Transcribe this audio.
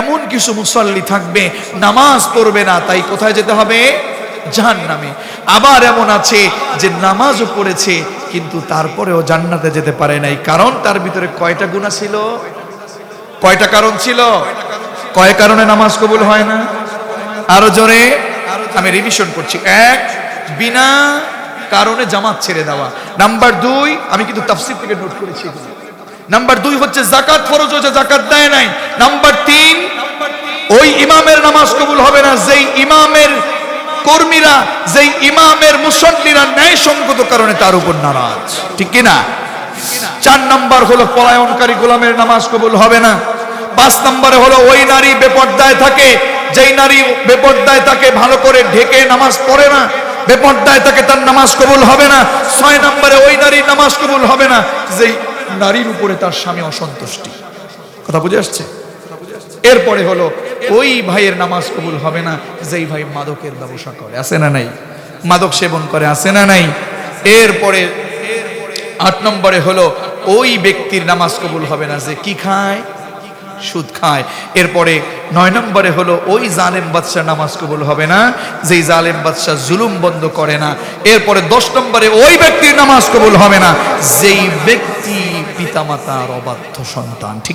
এমন কিছু মুসল্লি থাকবে, নামাজ পড়বে না, তাই কোথায় যেতে হবে? জাহান নামে আবার এমন আছে যে নামাজও পড়েছে, কিন্তু তারপরেও জান্নাতে যেতে পারে নাই। কারণ তার ভিতরে কয়টা গুণা ছিল? কয়টা কারণ ছিল? কয় কারণে নামাজ কবুল হয় না? আরও জোরে, আমি রিভিশন করছি। এক, বিনা কারণে জামাত ছেড়ে দেওয়া। নাম্বার দুই, আমি কিন্তু তাফসির থেকে নোট করেছি নাম্বার দুই হচ্ছে জাকাত ফরজ হচ্ছে জাকাত দেয় নাই। নাম্বার তিন নামাজ কবুল হবে না, যেই ইমামের কর্মীরা, যেই ইমামের মুসল্লিরা ন্যায় সঙ্গত কারণে তার উপর নারাজ। ঠিক কিনা চার নাম্বার হলো পলায়নকারী গোলামের নামাজ কবুল হবে না। পাঁচ নম্বরে হলো ওই নারী বেপর্দায় থাকে, যেই নারী বেপর্দায় থাকে ভালো করে ঢেকে নামাজ পড়ে না, বেপর্দায় তাকে তার নামাজ কবুল হবে না। ছয় নম্বরে ওই নারীর নামাজ কবুল হবে না, যেই নারীর উপরে তার স্বামী অসন্তুষ্টি। কথা বুঝে আসছে? এরপরে হলো ওই ভাইয়ের নামাজ কবুল হবে না, যেই ভাই মাদকের ব্যবসা করে। আছে না নাই? মাদক সেবন করে, আছে না নাই? এরপরে, আট নম্বরে হলো, ওই ব্যক্তির নামাজ কবুল হবে না, যে কি খায়? সুদ খায়। এরপরে নয় নম্বরে হলো, ওই জালেম বাদশাহ নামাজ কবুল হবে না, যেই জালেম বাদশাহ জুলুম বন্ধ করে না। এরপরে দশ নম্বরে ওই ব্যক্তির নামাজ কবুল হবে না, যেই ব্যক্তি পিতামাতার অবাধ্য সন্তান। ঠিক